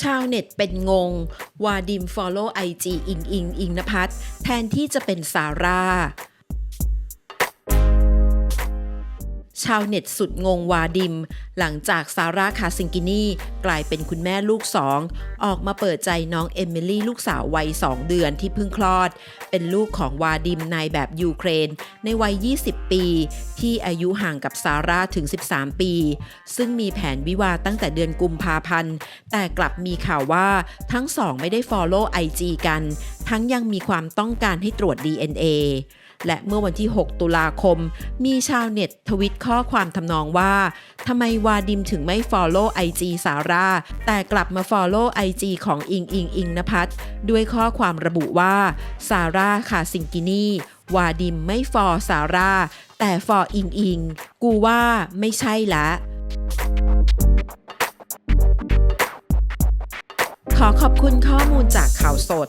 ชาวเน็ตเป็นงง วาดิม follow IG อิงอิงอิงนภัทรแทนที่จะเป็นซาร่า ชาวเน็ตสุดงงวาดิม หลังจากซาร่าคาซิงกินีกลายเป็นคุณแม่ลูกสอง ออกมาเปิดใจน้องเอมิลี่ลูกสาววัย 2 เดือนที่เพิ่งคลอด เป็นลูกของวาดิมนายแบบยูเครน ในวัย 20 ปี ที่อายุห่างกับซาร่าถึง 13 ปี ซึ่งมีแผนวิวาตั้งแต่เดือนกุมภาพันธ์ แต่กลับมีข่าวว่าทั้งสองไม่ได้ follow IG กัน ทั้งยังมีความต้องการให้ตรวจ DNA และเมื่อวันที่ 6 ตุลาคม มีชาวเน็ตทวิตข้อความทำนองว่าทำไมวาดิมถึงไม่ follow IG สาร่า แต่กลับมา follow IG ของอิงอิงอิงนภัทด้วยข้อความระบุว่าซาร่าค่ะซิงกินี่วาดิมไม่ฟอซาร่า แต่ฟออิงอิง กูว่าไม่ใช่ละขอขอบคุณข้อมูลจากข่าวสด